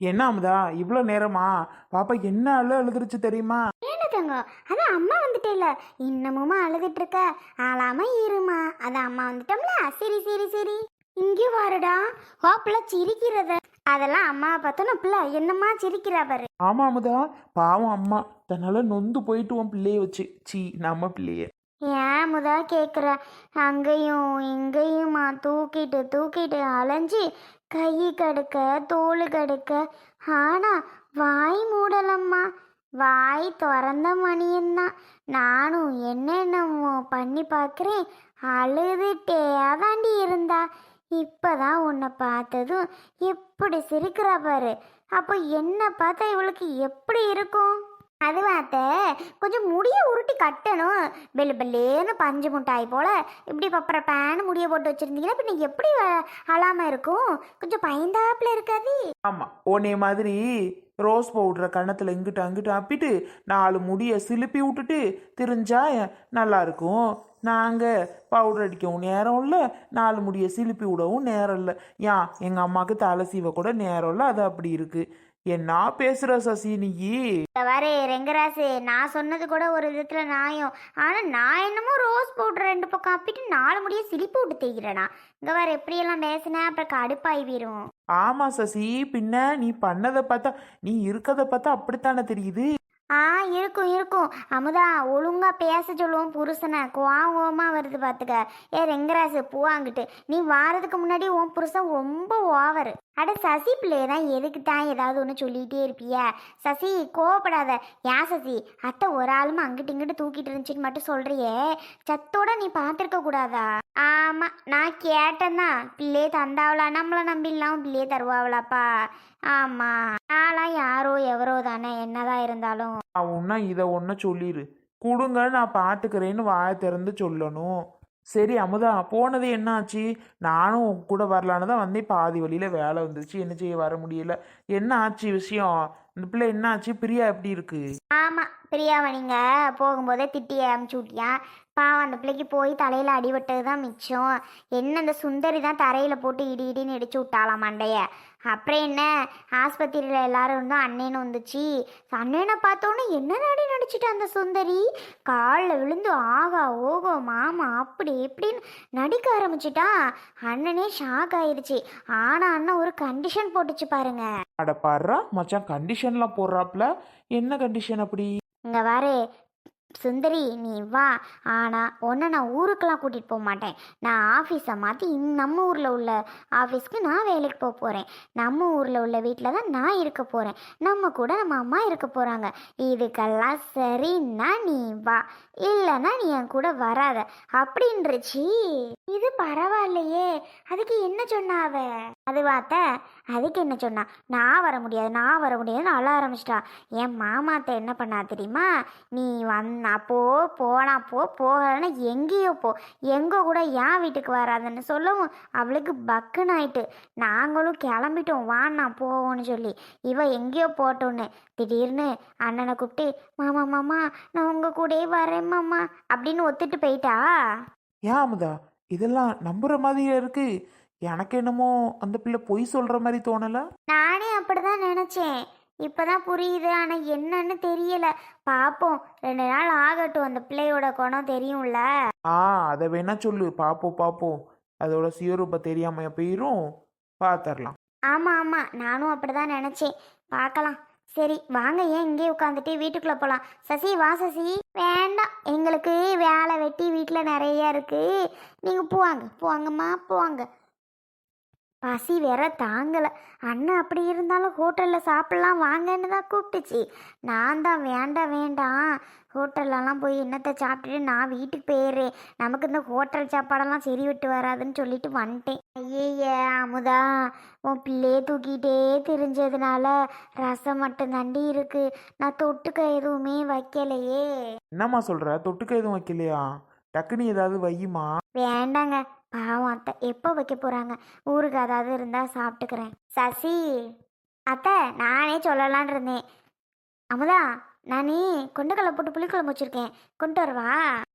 என்ன அமுதா இவ்வளோ நேரமா? பாப்பா என்ன அழு அழுதுருச்சு தெரியுமா? என்ன தங்கம் அதான் அம்மா வந்துட்டேல இன்னமுமா அழுதுட்டு இருக்க ஆளாம இருமா. அதான் அம்மா வந்துட்டோம்ல. சரி சரி சரி. இங்கே வாருடா. ஓ பிள்ளை சிரிக்கிறத. அதெல்லாம் அம்மா பார்த்தோன்னா பிள்ளை என்னம்மா சிரிக்கிறா பாரு. ஆமா அமுதா பாவம் அம்மா. தன்னால நொந்து போயிட்டு உன் பிள்ளைய வச்சு. சீ நம்ம பிள்ளைய. ஏன் முதா கேட்குற அங்கேயும் இங்கேயுமா தூக்கிட்டு தூக்கிட்டு அலைஞ்சி கை கடுக்க தோல் கடுக்க. ஆனா வாய் மூடலம்மா. வாய் திறந்த மணியந்தான் நானும் என்னென்னமோ பண்ணி பார்க்குறேன் அழுதுட்டே அதாண்டி இருந்தா. இப்போதான் உன்னை பார்த்ததும் எப்படி சிரிக்கிறா பாரு. அப்போ என்ன பார்த்தா இவளுக்கு எப்படி இருக்கும்? அதுவாத்த கொஞ்சம் முடியை உருட்டி கட்டணும். பெல்லு பெல்லேன்னு பஞ்சு முட்டாய் போல் இப்படி பப்பர பேனு முடியை போட்டு வச்சுருந்தீங்கன்னா இப்போ நீங்கள் எப்படி அழாமல் இருக்கும்? கொஞ்சம் பயந்தாப்பில் இருக்காது. ஆமாம் உன்னைய மாதிரி ரோஸ் பவுடரை கன்னத்தில் இங்கிட்டு அங்கிட்டு அப்பிட்டு நாலு முடியை சிலுப்பி விட்டுட்டு திரிஞ்சா நல்லா இருக்கும். நாங்கள் பவுடர் அடிக்கவும் நேரம் இல்லை நாலு முடியை சிலுப்பி விடவும் நேரம் இல்லை. ஏன் எங்கள் அம்மாவுக்கு தலை சீவ கூட நேரம் இல்லை அது அப்படி இருக்குது என்ன பேசுகிற சசி நீயி வர ரெங்கராசு நான் சொன்னது கூட ஒரு விதத்தில் நியாயம் ஆனால் நான் என்னமோ ரோஸ் பவுடர் ரெண்டு பக்கம் அப்பிட்டு நாலு முடிய சிலிப்பு விட்டு தேய்கிறேனா இங்கே வர எப்படியெல்லாம் பேசினேன் அப்புறம் கடுப்பாய் ஆமா சசி பின்ன நீ பண்ணதை பார்த்தா நீ இருக்கதை பார்த்தா அப்படித்தானே தெரியுது. ஆ இருக்கும் இருக்கும். அமுதா ஒழுங்கா பேச சொல்லுவோம் புருஷனை. கோவமா வருது பார்த்துக்க ஏ ரெங்கராசு பூவாங்கிட்டு நீ வாரதுக்கு முன்னாடி உன் புருஷன் ரொம்ப ஓவர். அட சசி பிள்ளைய தான் எதுக்கு தான் ஏதாவது ஒன்று சொல்லிகிட்டே இருப்பிய? சசி கோவப்படாத. ஏன் சசி அத்தை ஒரு ஆளுமா அங்கிட்டு இங்கிட்டு தூக்கிட்டு இருந்துச்சுன்னு மட்டும் சொல்கிறியே சத்தோட நீ பார்த்துருக்க கூடாதா? ஆமாம் நான் கேட்டேன்னா பிள்ளையே தந்தாவளா? நம்மளை நம்பிடலாம் பிள்ளையே தருவாவளாப்பா? ஆமாம் நான்லாம் யாரோ எவரோ தானே என்னதான் இருந்தாலும். ஒன்றா இதை ஒன்று சொல்லிடு கொடுங்க நான் பார்த்துக்கிறேன்னு வாயை திறந்து சொல்லணும். சரி அமுதா போனது என்னாச்சு? நானும் உன் கூட வரலான்னு தான் வந்தேன். பாதி வழியில் வேலை வந்துச்சு என்ன செய்ய வர முடியல? என்ன ஆச்சு விஷயம்? இந்த பிள்ளை என்ன ஆச்சு பிரியா எப்படி இருக்குது ஆமாம் பிரியாவை நீங்கள் போகும்போதே திட்டியை அமுச்சு விட்டியா? பாவம் அந்த பிள்ளைக்கு போய் தலையில் அடிபட்டது தான் மிச்சம். என்ன அந்த சுந்தரி தான் தரையில் போட்டு இடி இடின்னு இடிச்சு விட்டாளாம் மண்டைய? அப்புறம் என்ன? ஆஸ்பத்திரியில் எல்லாரும் இருந்தோம் அண்ணேன்னு வந்துச்சு. அண்ணனை பார்த்தோன்னே என்ன நடி நடிச்சிட்டு அந்த சுந்தரி? காலில் விழுந்து ஆகா ஓகோ மாமா அப்படி இப்படின்னு நடிக்க ஆரம்பிச்சிட்டா. அண்ணனே ஷாக் ஆயிடுச்சு ஆனால் அண்ணன் ஒரு கண்டிஷன் போட்டுச்சு பாருங்க. அட பாடுறா மச்சான் கண்டிஷன்லாம் போடுறாப்புல. என்ன கண்டிஷன் அப்படி இங்கே வாரு சுந்தரி நீ வா. ஆனால் ஒன்று நான் ஊருக்கெல்லாம் கூட்டிகிட்டு போக மாட்டேன். நான் ஆஃபீஸை மாற்றி நம்ம ஊரில் உள்ள ஆஃபீஸ்க்கு நான் வேலைக்கு போக போகிறேன் நம்ம ஊரில் உள்ள வீட்டில் தான் நான் இருக்க போகிறேன் நம்ம கூட நம்ம அம்மா இருக்க போகிறாங்க இதுக்கெல்லாம் சரின்னா நீ வா. இல்லைன்னா நீ என் கூட வராத. அப்படின்றச்சி. இது பரவாயில்லையே. அதுக்கு என்ன சொன்னாவ அவ? அது வாத்த அதுக்கு என்ன சொன்னா? நான் வர முடியாது நான் வர முடியாதுன்னு அழ ஆரம்பிச்சிட்டா. என் மாமாத்த என்ன பண்ணா தெரியுமா? நீ வந்தா போ போனா போ போகலன்னா எங்கேயோ போ. எங்க கூட ஏன் வீட்டுக்கு வராதுன்னு சொல்லவும் அவளுக்கு பக்குன்னு ஆயிட்டு. நாங்களும் கிளம்பிட்டோம் வாண்ணா போவோம்னு சொல்லி. இவ எங்கேயோ போட்டோன்னு. திடீர்னு அண்ணனை கூப்பிட்டு மாமா மாமா நான் உங்கள் கூடயே வரேன் மாமா அப்படின்னு ஒத்துட்டு போயிட்டா? ஏன் அமுதா? இதெல்லாம் நம்புற மாதிரியே இருக்கு? எனக்கு என்னமோ அந்த பிள்ளை பொய் சொல்ற மாதிரி தோணல? நானே அப்படிதான் நினைச்சேன். இப்பதான் புரியுது. ஆனா என்னன்னு தெரியல. பாப்போம். ரெண்டு நாள் ஆகட்டும். அந்த பிள்ளையோட குணம் தெரியும்ல. ஆ அதை வேணா சொல்லு. பாப்போம் பாப்போம். அதோட சுயரூபம் தெரியாம போயிரும். பாத்தரலாம். ஆமா ஆமா. நானும் அப்படிதான் நினைச்சேன். பார்க்கலாம் சரி வாங்க ஏன் இங்கேயே உட்காந்துட்டு வீட்டுக்குள்ள போலாம். சசி வா சசி. வேண்டாம் எங்களுக்கு வேலை வெட்டி வீட்டில் நிறைய இருக்கு. நீங்க போவாங்க போவாங்கம்மா போவாங்க. பசி வேற தாங்கலை. அண்ணன் அப்படி இருந்தாலும் ஹோட்டலில் சாப்பிட்லாம் வாங்கன்னு தான் கூப்பிட்டுச்சு. நான் தான் வேண்டாம் வேண்டாம் ஹோட்டல்லலாம் போய் என்னத்தை சாப்பிட்டுட்டு நான் வீட்டுக்கு போயிடுறேன். நமக்கு இந்த ஹோட்டல் சாப்பாடெல்லாம் சரி விட்டு வராதுன்னு சொல்லிட்டு வந்துட்டேன். ஐயே அமுதா உன் பிள்ளையே தூக்கிட்டே தெரிஞ்சதுனால ரசம் மட்டும் தண்டி இருக்கு. நான் தொட்டுக்க எதுவுமே வைக்கலையே. என்னம்மா சொல்ற? தொட்டுக்க எதுவும் வைக்கலையா? டக்குனு ஏதாவது வையுமா? வேண்டாங்க. பாவம் அத்தை. எப்போ வைக்க போகிறாங்க ஊருக்கு அதாவது இருந்தால் சாப்பிட்டுக்கிறேன். சசி அத்தை நானே சொல்லலான் இருந்தேன். அமுதா நானே கொண்டக்கடலை போட்டு புளிக்குழம்பு வச்சுருக்கேன். கொண்டு வரவா?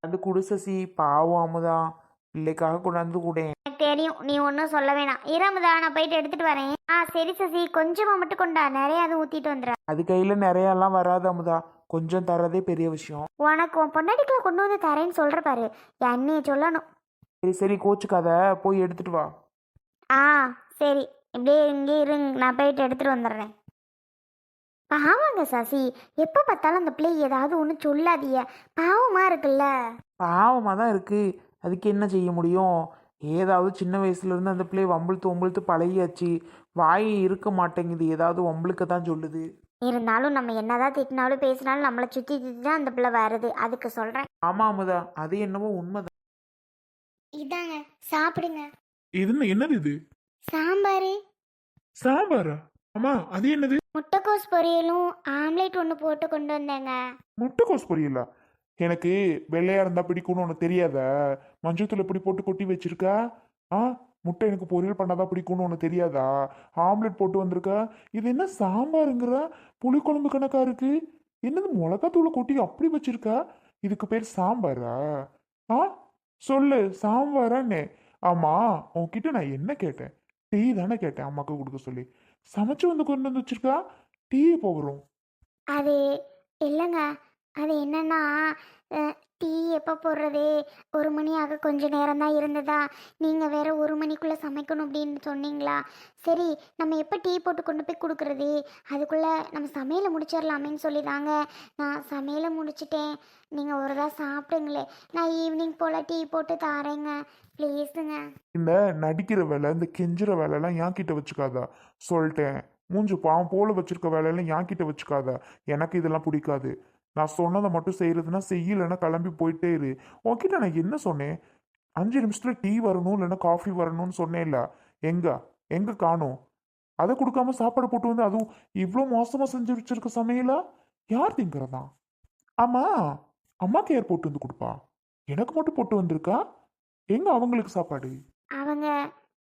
அது குடிசசி பாவம் அமுதா. பிள்ளைக்காக கொண்டாந்து கூடேன் எனக்கு தெரியும். நீ ஒன்றும் சொல்ல வேணாம். இரமுதா நான் போயிட்டு எடுத்துட்டு வரேன். ஆ சரி சசி. கொஞ்சமாக மட்டும் கொண்டா. நிறைய அதுவும் ஊற்றிட்டு வந்துடுறேன் அது கையில் நிறையாலாம் வராது அமுதா. கொஞ்சம் தரதே பெரிய விஷயம். உனக்கு உன் பொண்டாட்டிக்குள்ள கொண்டு வந்து தரேன்னு சொல்கிற பாரு. என்னைய சொல்லணும். சரி சரி கோச்சுக்காத. போய் எடுத்துட்டு வா. ஆ சரி. இப்படியே இங்கே இருங்க. நான் போயிட்டு எடுத்துட்டு வந்துடுறேன். பாவங்க சசி. எப்போ பார்த்தாலும் அந்த பிள்ளை ஏதாவது ஒன்று சொல்லாதீய பாவமாக இருக்குல்ல? பாவமாக தான் இருக்கு. அதுக்கு என்ன செய்ய முடியும்? ஏதாவது சின்ன வயசுல இருந்து அந்த பிள்ளை வம்பிழுத்து வம்பிழுத்து பழகியாச்சு. வாய் இருக்க மாட்டேங்குது. ஏதாவது வம்பிழுக்க தான் சொல்லுது. இருந்தாலும் நம்ம என்னதான் திட்டினாலும் பேசினாலும் நம்மளை சுற்றி சுற்றி தான் அந்த பிள்ளை வருது. அதுக்கு சொல்கிறேன் ஆமா அமுதா. அது என்னவோ உண்மைதான் இதாங்க சாப்பிடுங்க. இது என்னது இது? சாம்பார். சாம்பாரா? அம்மா அது என்னது? முட்டைக்கோஸ் பொரியலும் ஆம்லேட் ஒன்று போட்டு கொண்டு வந்தேங்க. முட்டைக்கோஸ் பொரியலா? எனக்கு வெள்ளையா இருந்தா பிடிக்கும்னு உனக்கு தெரியாதா? மஞ்சத்தூள் இப்படி போட்டு கொட்டி வச்சிருக்கா? ஆ முட்டை எனக்கு பொரியல் பண்ணாதான் பிடிக்கும்னு உனக்கு தெரியாதா? ஆம்லெட் போட்டு வந்திருக்கா? இது என்ன சாம்பாருங்கிற? புளிக்குழம்பு கணக்கா இருக்கு? என்னது மிளகாத்தூளை கொட்டி அப்படி வச்சிருக்கா? இதுக்கு பேர் சாம்பாரா? ஆ சொல்லு சாம்பாரான்னு ஆமா உன்கிட்ட நான் என்ன கேட்டேன்? டீ தானே கேட்டேன் அம்மாக்கு கொடுக்க சொல்லி. சமைச்சு வந்து கொண்டு வந்து வச்சிருக்கா? டீ போகிறோம் அது இல்லைங்க. அது என்னன்னா டீ எப்போ போடுறது? ஒரு மணி ஆக கொஞ்ச நேரம் தான் இருந்ததா? நீங்கள் வேற ஒரு மணிக்குள்ளே சமைக்கணும் அப்படின்னு சொன்னீங்களா? சரி நம்ம எப்போ டீ போட்டு கொண்டு போய் கொடுக்குறது? அதுக்குள்ளே நம்ம சமையலை முடிச்சிடலாமேன்னு சொல்லி தாங்க நான் சமையலை முடிச்சிட்டேன். நீங்கள் ஒரு தான் சாப்பிடுங்களே. நான் ஈவினிங் போல் டீ போட்டு தாரேங்க. ப்ளீஸுங்க இந்த நடிக்கிற வேலை இந்த கெஞ்சுற வேலைலாம் என் கிட்ட வச்சுக்காதா. சொல்லிட்டேன். மூஞ்சு பாவம் போல வச்சிருக்க வேலையெல்லாம் என் கிட்ட வச்சுக்காத. எனக்கு இதெல்லாம் பிடிக்காது. நான் சொன்னதை மட்டும் செய்யறதுன்னா செய்யலைன்னா கிளம்பி போயிட்டே இரு. உன்கிட்ட நான் என்ன சொன்னேன்? அஞ்சு நிமிஷத்துல டீ வரணும் இல்லைன்னா காஃபி வரணும்னு சொன்னேன்ல. எங்க? எங்க காணும்? அதை கொடுக்காம சாப்பாடு போட்டு வந்து அதுவும் இவ்வளோ மோசமா செஞ்சு வச்சிருக்க சமையலா? யார் திங்கிறதா? ஆமா அம்மாக்கு யார் போட்டு வந்து கொடுப்பா? எனக்கு மட்டும் போட்டு வந்திருக்கா? எங்க அவங்களுக்கு சாப்பாடு? அவங்க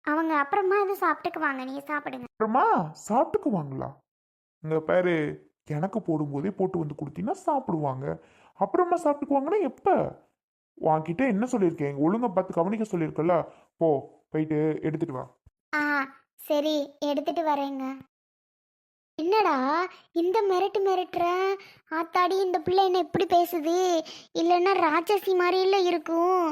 அவங்க அப்புறமா இது சாப்பிட்டுக்குவாங்க. நீங்கள் சாப்பிடுங்க. அப்புறமா சாப்பிட்டுக்குவாங்களா? இங்க பாரு எனக்கு போடும்போதே போட்டு வந்து கொடுத்தீங்கன்னா சாப்பிடுவாங்க. அப்புறமா சாப்பிட்டுக்குவாங்கன்னா எப்ப? வாங்கிட்ட என்ன சொல்லியிருக்கேன்? ஒழுங்கா பார்த்து கவனிக்க சொல்லியிருக்கல போ போயிட்டு எடுத்துட்டு வா. ஆ சரி எடுத்துட்டு வரேங்க. என்னடா இந்த மிரட்டு மிரட்டுற? ஆத்தாடி இந்த பிள்ளை என்ன இப்படி பேசுது? இல்லைன்னா ராட்சசி மாதிரில இருக்கும்.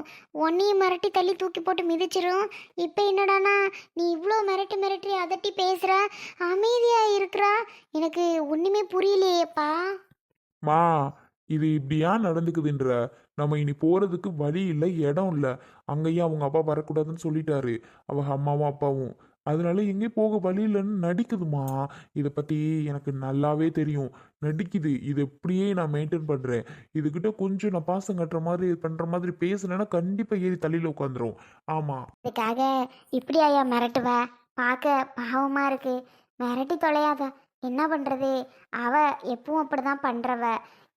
ஒன்னையும் மிரட்டி தள்ளி தூக்கி போட்டு மிதிச்சிரும். இப்போ என்னடானா நீ இவ்வளோ மிரட்டு மிரட்டி அதட்டி பேசுகிற அமைதியாக இருக்கிறா? எனக்கு ஒன்றுமே புரியலையேப்பா. மா இது இப்படியா நடந்துக்குதுன்ற? நம்ம இனி போறதுக்கு வழி இல்லை இடம் இல்லை. அங்கேயும் அவங்க அப்பா வரக்கூடாதுன்னு சொல்லிட்டாரு. அவங்க அம்மாவும் அப்பாவும். அதனால எங்கேயும் போக வழி இல்லைன்னு நடிக்குதுமா. இதை பத்தி எனக்கு நல்லாவே தெரியும். நடிக்குது. இது எப்படியே நான் மெயின்டைன் பண்றேன். இதுகிட்ட கொஞ்சம் நான் பாசம் கட்டுற மாதிரி பண்ற மாதிரி பேசுனேன்னா கண்டிப்பா ஏறி தள்ளியில உட்காந்துரும். ஆமா. இதுக்காக இப்படி ஐயா மிரட்டுவ? பார்க்க பாவமாக இருக்கு. மிரட்டி தொலையாத. என்ன பண்ணுறது அவ எப்பவும் அப்படி தான் பண்ணுறவ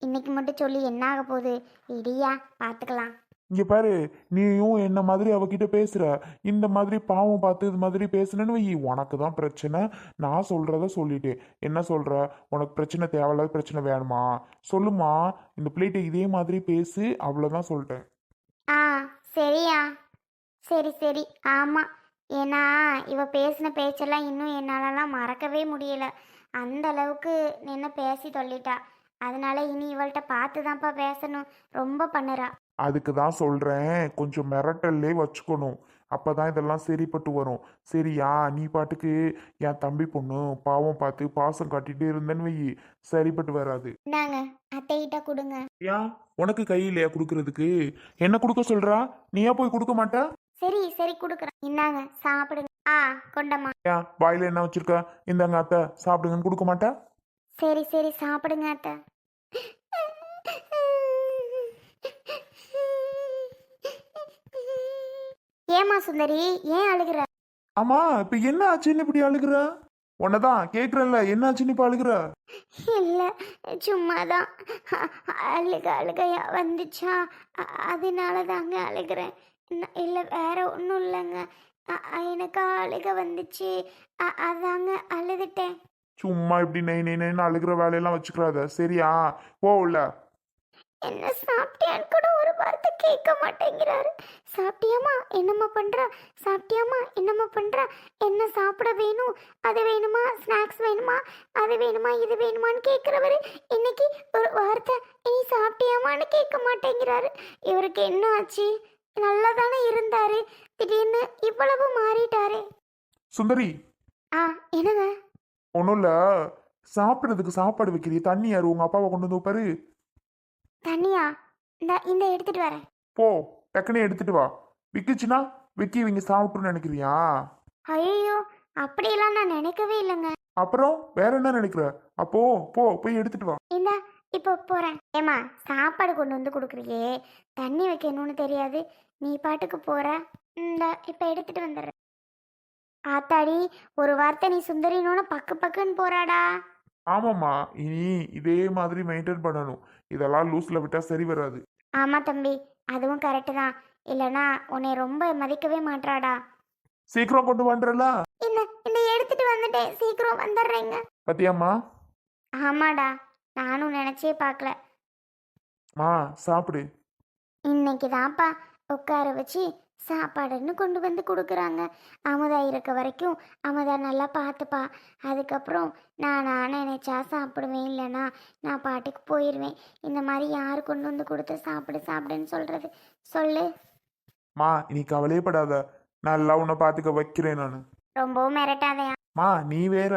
இன்னைக்கு மட்டும் சொல்லி என்ன ஆக போகுது. இடியா பார்த்துக்கலாம் இங்க பாரு நீயும் என்ன மாதிரி அவகிட்ட பேசுற? இந்த மாதிரி பாவம் பார்த்து இது மாதிரி பேசுனேன்னு வை. உனக்கு தான் பிரச்சனை. நான் சொல்றத சொல்லிட்டேன். என்ன சொல்ற? உனக்கு பிரச்சனை தேவையில்லாத பிரச்சனை வேணுமா? சொல்லுமா. இந்த பிள்ளைகிட்ட இதே மாதிரி பேசு. அவ்வளவுதான் சொல்லிட்டேன். ஆ சரியா. சரி சரி. ஆமாம் ஏன்னா இவ பேசின பேச்செல்லாம் இன்னும் என்னாலலாம் மறக்கவே முடியல. அந்த அளவுக்கு என்ன பேசி சொல்லிட்டா அதனால இனி இவள்கிட்ட பார்த்து தான்ப்பா பேசணும். ரொம்ப பண்ணுறா. அதுக்கு தான் சொல்றேன். கொஞ்சம் மிரட்டல்லே வச்சுக்கணும். அப்பதான் இதெல்லாம் சரிப்பட்டு வரும். சரியா? நீ பாட்டுக்கு என் தம்பி பொண்ணு பாவம் பார்த்து பாசம் காட்டிட்டே இருந்தேன்னு வை. சரிப்பட்டு வராது. இந்தாங்க அத்தைகிட்ட கொடுங்க. ஏன் உனக்கு கை இல்லையா கொடுக்கறதுக்கு? என்ன கொடுக்க சொல்றா? நீயா போய் கொடுக்க மாட்டா? சரி சரி கொடுக்குறேன். இந்தாங்க சாப்பிடுங்க. ஆ கொண்டம்மா. ஏன் வாயில என்ன வச்சிருக்க? இந்தாங்க அத்தை சாப்பிடுங்கன்னு கொடுக்க மாட்டா? சரி சரி சாப்பிடுங்க அத்தை. ஏமா சுந்தரி ஏன் அழுகிற? ஆமா இப்ப என்ன ஆச்சுன்னு இப்படி அழுகுற? உன்னதான் கேக்குறேன்ல என்ன ஆச்சுன்னு இப்ப அழுகுற? இல்லை சும்மாதான். அ- அழுக அழுகையா வந்துச்சா? அ- அதனால தாங்க அழுகிறேன். இல்லை வேற ஒன்றும் இல்லைங்க. எனக்கு அழுக வந்துச்சு. அதாங்க அழுதுட்டேன். சும்மா இப்படி நெய் நெய் நெய்னு அழுகுற வேலையெல்லாம் வச்சுக்கிறாத சரியா? போ உள்ள. என்ன சாப்பிட்டேன்னு கூட ஒரு வார்த்தை கேட்க மாட்டேங்கிறாரு. சாப்பிட்டியாமா என்னம்மா பண்ற? சாப்பிட்டியாமா என்னம்மா பண்ற? என்ன சாப்பிட வேணும்? அது வேணுமா? ஸ்நாக்ஸ் வேணுமா? அது வேணுமா? இது வேணுமான்னு கேட்குறவரு இன்னைக்கு ஒரு வார்த்தை நீ சாப்பிட்டியாமான்னு கேட்க மாட்டேங்கிறாரு. இவருக்கு என்ன ஆச்சு? நல்லா தானே இருந்தாரு. திடீர்னு இவ்வளவு மாறிட்டாரு. சுந்தரி. ஆ என்னங்க? ஒன்றும் இல்லை. சாப்பிட்றதுக்கு சாப்பாடு வைக்கிறீ தண்ணி யாரு? உங்கள் அப்பாவை கொண்டு வந்து வைப்பாரு. தனியா இந்த இந்த எடுத்துட்டு வரேன். போ டக்குனே எடுத்துட்டு வா. விக்கிச்சுன்னா விக்கி இவங்க சாப்பிட்டுன்னு நினைக்கிறியா? ஐயோ அப்படியெல்லாம் நான் நினைக்கவே இல்லைங்க. அப்புறம் வேற என்ன நினைக்கிற? அப்போ போ போய் எடுத்துட்டு வா. இந்த இப்போ போறேன். ஏமா சாப்பாடு கொண்டு வந்து கொடுக்குறியே. தண்ணி வைக்கணும்னு தெரியாது. நீ பாட்டுக்கு போற? இந்த இப்போ எடுத்துட்டு வந்துடுறேன். ஆத்தாடி ஒரு வார்த்தை நீ சுந்தரினோட பக்கு பக்குன்னு போறாடா. ஆமாம்மா இனி இதே மாதிரி மெயின்டைன் பண்ணணும். இதெல்லாம் லூஸில் விட்டால் சரி வராது. ஆமா தம்பி அதுவும் கரெக்டு தான். இல்லைனா உன்னை ரொம்ப மதிக்கவே மாட்றாடா. சீக்கிரம் கொண்டு வந்துடல இந்த இந்த எடுத்துட்டு வந்துட்டேன். சீக்கிரம் வந்துடுறேங்க. பத்தியாம்மா? ஆமாடா நானும் நினைச்சே பார்க்கல. மா சாப்பிடு. இன்னைக்கு தான்ப்பா உட்கார வச்சு சாப்பாடுன்னு கொண்டு வந்து கொடுக்குறாங்க. அமுதா இருக்க வரைக்கும் அமுதா நல்லா பார்த்துப்பா. அதுக்கப்புறம் நான் நான் நினைச்சா சாப்பிடுவேன் இல்லைனா நான் பாட்டுக்கு போயிடுவேன். இந்த மாதிரி யார் கொண்டு வந்து கொடுத்து சாப்பிடு சாப்பிடுன்னு சொல்கிறது சொல்லு. மா நீ கவலையே படாத நல்லா உன்னை பார்த்துக்க வைக்கிறேன் நான். ரொம்பவும் மிரட்டாதையா? மா நீ வேற.